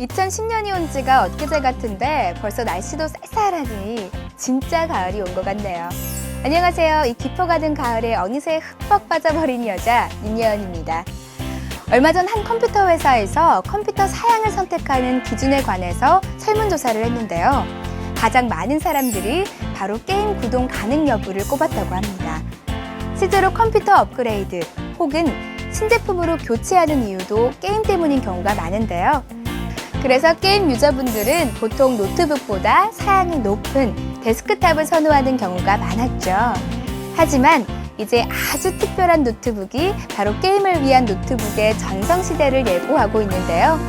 2010년이 온 지가 엊그제 같은데 벌써 날씨도 쌀쌀하니 진짜 가을이 온 것 같네요. 안녕하세요. 이 깊어가는 가을에 어느새 흠뻑 빠져버린 여자 임예은입니다. 얼마 전 한 컴퓨터 회사에서 컴퓨터 사양을 선택하는 기준에 관해서 설문조사를 했는데요. 가장 많은 사람들이 바로 게임 구동 가능 여부를 꼽았다고 합니다. 실제로 컴퓨터 업그레이드 혹은 신제품으로 교체하는 이유도 게임 때문인 경우가 많은데요. 그래서 게임 유저분들은 보통 노트북보다 사양이 높은 데스크탑을 선호하는 경우가 많았죠. 하지만 이제 아주 특별한 노트북이 바로 게임을 위한 노트북의 전성시대를 예고하고 있는데요.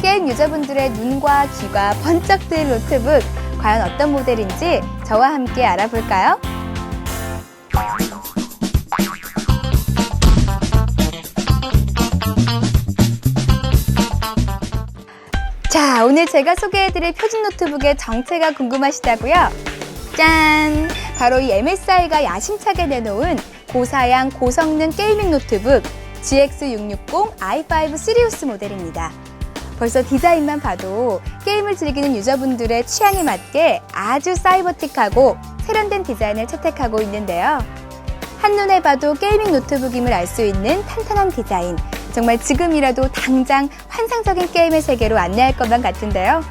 게임 유저분들의 눈과 귀가 번쩍 뜰 노트북, 과연 어떤 모델인지 저와 함께 알아볼까요? 오늘 제가 소개해드릴 표준 노트북의 정체가 궁금하시다고요? 짠! 바로 이 MSI가 야심차게 내놓은 고사양 고성능 게이밍 노트북 GX660 i5 시리우스 모델입니다. 벌써 디자인만 봐도 게임을 즐기는 유저분들의 취향에 맞게 아주 사이버틱하고 세련된 디자인을 채택하고 있는데요. 한눈에 봐도 게이밍 노트북임을 알 수 있는 탄탄한 디자인. 정말 지금이라도 당장 환상적인 게임의 세계로 안내할 것만 같은데요.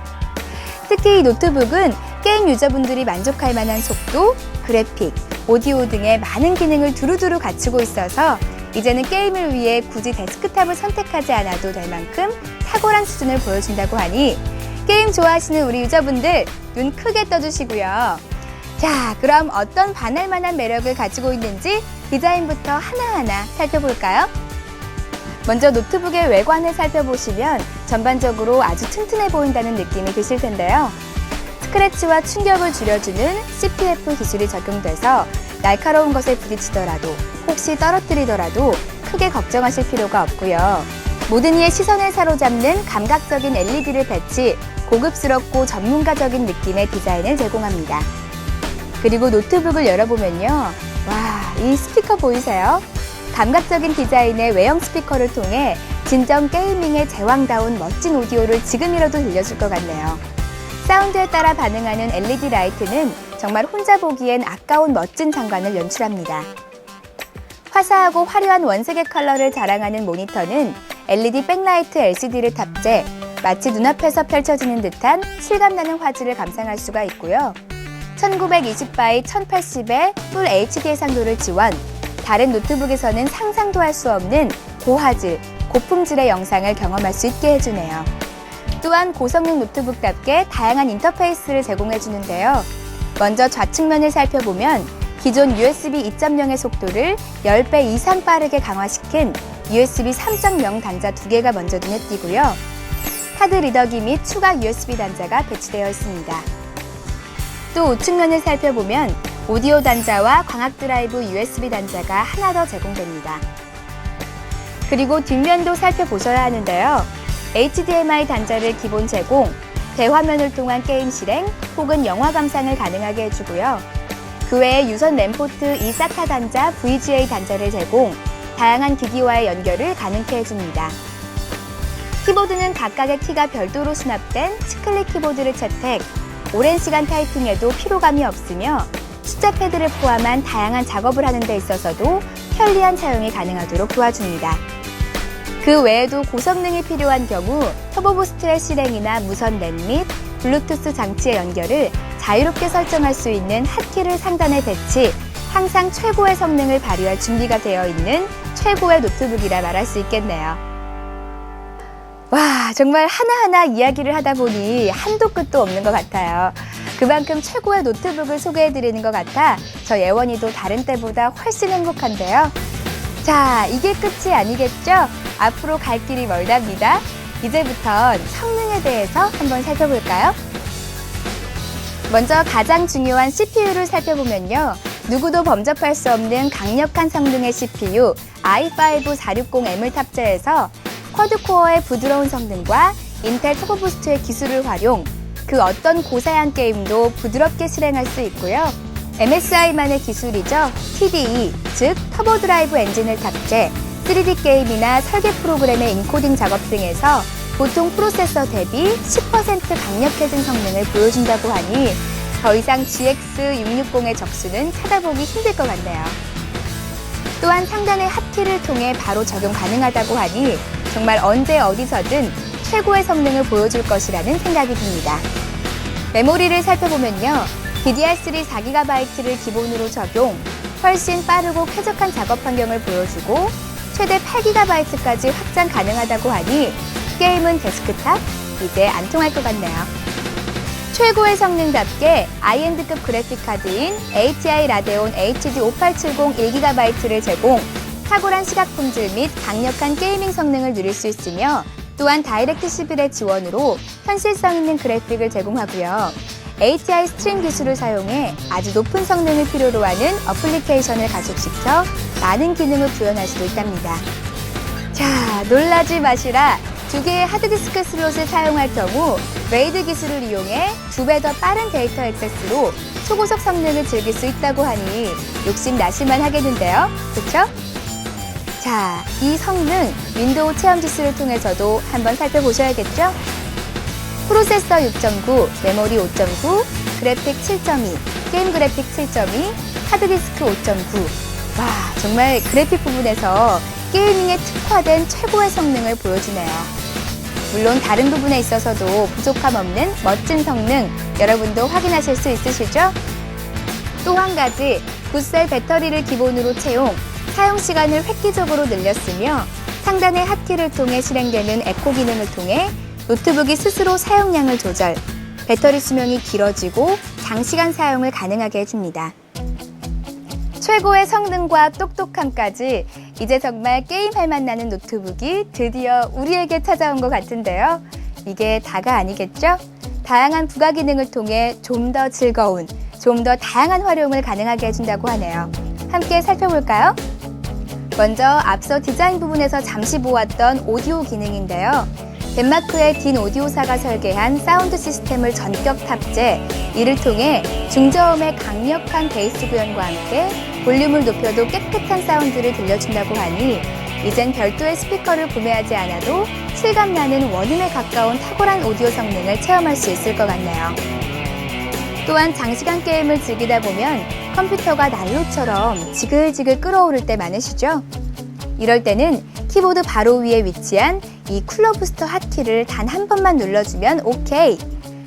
특히 이 노트북은 게임 유저분들이 만족할 만한 속도, 그래픽, 오디오 등의 많은 기능을 두루두루 갖추고 있어서 이제는 게임을 위해 굳이 데스크탑을 선택하지 않아도 될 만큼 탁월한 수준을 보여준다고 하니 게임 좋아하시는 우리 유저분들 눈 크게 떠주시고요. 자, 그럼 어떤 반할 만한 매력을 가지고 있는지 디자인부터 하나하나 살펴볼까요? 먼저 노트북의 외관을 살펴보시면 전반적으로 아주 튼튼해 보인다는 느낌이 드실 텐데요. 스크래치와 충격을 줄여주는 CPF 기술이 적용돼서 날카로운 것에 부딪히더라도 혹시 떨어뜨리더라도 크게 걱정하실 필요가 없고요. 모든 이의 시선을 사로잡는 감각적인 LED를 배치, 고급스럽고 전문가적인 느낌의 디자인을 제공합니다. 그리고 노트북을 열어보면요. 와, 이 스피커 보이세요? 감각적인 디자인의 외형 스피커를 통해 진정 게이밍의 제왕다운 멋진 오디오를 지금이라도 들려줄 것 같네요. 사운드에 따라 반응하는 LED 라이트는 정말 혼자 보기엔 아까운 멋진 장관을 연출합니다. 화사하고 화려한 원색의 컬러를 자랑하는 모니터는 LED 백라이트 LCD를 탑재, 마치 눈앞에서 펼쳐지는 듯한 실감나는 화질을 감상할 수가 있고요. 1920by 1080의 풀 HD 해상도를 지원, 다른 노트북에서는 상상도 할 수 없는 고화질, 고품질의 영상을 경험할 수 있게 해주네요. 또한 고성능 노트북답게 다양한 인터페이스를 제공해주는데요. 먼저 좌측면을 살펴보면 기존 USB 2.0의 속도를 10배 이상 빠르게 강화시킨 USB 3.0 단자 두 개가 먼저 눈에 띄고요. 카드 리더기 및 추가 USB 단자가 배치되어 있습니다. 또 우측면을 살펴보면 오디오 단자와 광학 드라이브 USB 단자가 하나 더 제공됩니다. 그리고 뒷면도 살펴보셔야 하는데요. HDMI 단자를 기본 제공, 대화면을 통한 게임 실행 혹은 영화 감상을 가능하게 해주고요. 그 외에 유선 램포트 eSATA 단자 VGA 단자를 제공, 다양한 기기와의 연결을 가능케 해줍니다. 키보드는 각각의 키가 별도로 수납된 치클릭 키보드를 채택, 오랜 시간 타이핑해도 피로감이 없으며 숫자 패드를 포함한 다양한 작업을 하는 데 있어서도 편리한 사용이 가능하도록 도와줍니다. 그 외에도 고성능이 필요한 경우 터보 부스트의 실행이나 무선 랜및 블루투스 장치의 연결을 자유롭게 설정할 수 있는 핫키를 상단에 배치, 항상 최고의 성능을 발휘할 준비가 되어 있는 최고의 노트북이라 말할 수 있겠네요. 와, 정말 하나하나 이야기를 하다 보니 한도 끝도 없는 것 같아요. 그만큼 최고의 노트북을 소개해드리는 것 같아 저 예원이도 다른 때보다 훨씬 행복한데요. 자, 이게 끝이 아니겠죠? 앞으로 갈 길이 멀답니다. 이제부턴 성능에 대해서 한번 살펴볼까요? 먼저 가장 중요한 CPU를 살펴보면요. 누구도 범접할 수 없는 강력한 성능의 CPU i5 460M을 탑재해서 쿼드코어의 부드러운 성능과 인텔 터보 부스트의 기술을 활용, 그 어떤 고사양 게임도 부드럽게 실행할 수 있고요. MSI만의 기술이죠. TDE, 즉 터보 드라이브 엔진을 탑재, 3D 게임이나 설계 프로그램의 인코딩 작업 등에서 보통 프로세서 대비 10% 강력해진 성능을 보여준다고 하니 더 이상 GX660의 적수는 찾아보기 힘들 것 같네요. 또한 상단의 핫키를 통해 바로 적용 가능하다고 하니 정말 언제 어디서든 최고의 성능을 보여줄 것이라는 생각이 듭니다. 메모리를 살펴보면요. DDR3 4GB를 기본으로 적용, 훨씬 빠르고 쾌적한 작업 환경을 보여주고 최대 8GB까지 확장 가능하다고 하니 게임은 데스크탑 이제 안 통할 것 같네요. 최고의 성능답게 아이엔드급 그래픽 카드인 ATI 라데온 HD 5870 1GB를 제공, 탁월한 시각 품질 및 강력한 게이밍 성능을 누릴 수 있으며 또한 다이렉트 11의 지원으로 현실성 있는 그래픽을 제공하고요. ATI 스트림 기술을 사용해 아주 높은 성능을 필요로 하는 어플리케이션을 가속시켜 많은 기능을 구현할 수도 있답니다. 자, 놀라지 마시라. 두 개의 하드디스크 슬롯을 사용할 경우 레이드 기술을 이용해 두 배 더 빠른 데이터 액세스로 초고속 성능을 즐길 수 있다고 하니 욕심 나실만 하겠는데요. 그쵸? 자, 이 성능 윈도우 체험 지수를 통해서도 한번 살펴보셔야겠죠? 프로세서 6.9, 메모리 5.9, 그래픽 7.2, 게임 그래픽 7.2, 하드디스크 5.9. 와, 정말 그래픽 부분에서 게이밍에 특화된 최고의 성능을 보여주네요. 물론 다른 부분에 있어서도 부족함 없는 멋진 성능 여러분도 확인하실 수 있으시죠? 또 한 가지, 9셀 배터리를 기본으로 채용, 사용 시간을 획기적으로 늘렸으며 상단의 핫키를 통해 실행되는 에코 기능을 통해 노트북이 스스로 사용량을 조절, 배터리 수명이 길어지고 장시간 사용을 가능하게 해줍니다. 최고의 성능과 똑똑함까지 이제 정말 게임할 맛 나는 노트북이 드디어 우리에게 찾아온 것 같은데요. 이게 다가 아니겠죠? 다양한 부가 기능을 통해 좀 더 즐거운, 좀 더 다양한 활용을 가능하게 해준다고 하네요. 함께 살펴볼까요? 먼저 앞서 디자인 부분에서 잠시 보았던 오디오 기능인데요. 덴마크의 딘 오디오사가 설계한 사운드 시스템을 전격 탑재, 이를 통해 중저음의 강력한 베이스 구현과 함께 볼륨을 높여도 깨끗한 사운드를 들려준다고 하니 이젠 별도의 스피커를 구매하지 않아도 실감나는 원음에 가까운 탁월한 오디오 성능을 체험할 수 있을 것 같네요. 또한 장시간 게임을 즐기다 보면 컴퓨터가 난로처럼 지글지글 끓어오를 때 많으시죠? 이럴 때는 키보드 바로 위에 위치한 이 쿨러 부스터 핫키를 단 한 번만 눌러주면 오케이.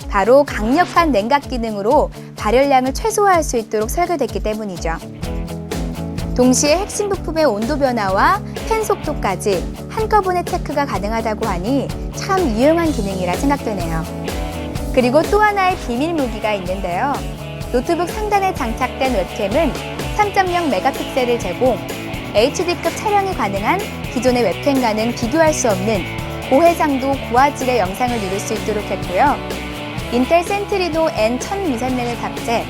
바로 강력한 냉각 기능으로 발열량을 최소화할 수 있도록 설계됐기 때문이죠. 동시에 핵심 부품의 온도 변화와 팬 속도까지 한꺼번에 체크가 가능하다고 하니 참 유용한 기능이라 생각되네요. 그리고 또 하나의 비밀 무기가 있는데요. 노트북 상단에 장착된 웹캠은 3.0 메가픽셀을 제공, HD급 촬영이 가능한 기존의 웹캠과는 비교할 수 없는 고해상도 고화질의 영상을 누릴 수 있도록 했고요. 인텔 센트리노 N1000 무선랜을 탑재,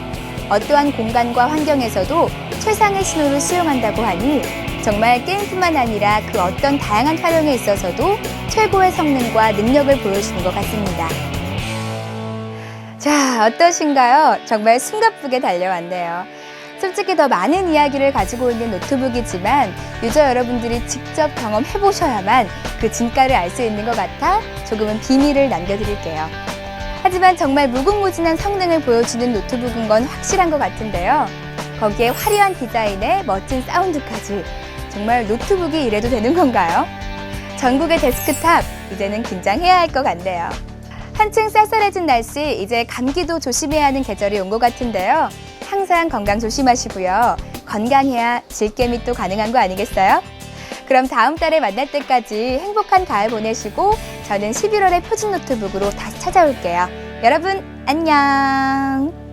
어떠한 공간과 환경에서도 최상의 신호를 수용한다고 하니 정말 게임뿐만 아니라 그 어떤 다양한 활용에 있어서도 최고의 성능과 능력을 보여주는 것 같습니다. 자, 어떠신가요? 정말 숨가쁘게 달려왔네요. 솔직히 더 많은 이야기를 가지고 있는 노트북이지만 유저 여러분들이 직접 경험해 보셔야만 그 진가를 알 수 있는 것 같아 조금은 비밀을 남겨드릴게요. 하지만 정말 무궁무진한 성능을 보여주는 노트북인 건 확실한 것 같은데요. 거기에 화려한 디자인에 멋진 사운드까지 정말 노트북이 이래도 되는 건가요? 전국의 데스크탑 이제는 긴장해야 할 것 같네요. 한층 쌀쌀해진 날씨 이제 감기도 조심해야 하는 계절이 온 것 같은데요. 항상 건강 조심하시고요. 건강해야 질게미 또 가능한 거 아니겠어요? 그럼 다음 달에 만날 때까지 행복한 가을 보내시고 저는 11월의 표준 노트북으로 다시 찾아올게요. 여러분 안녕.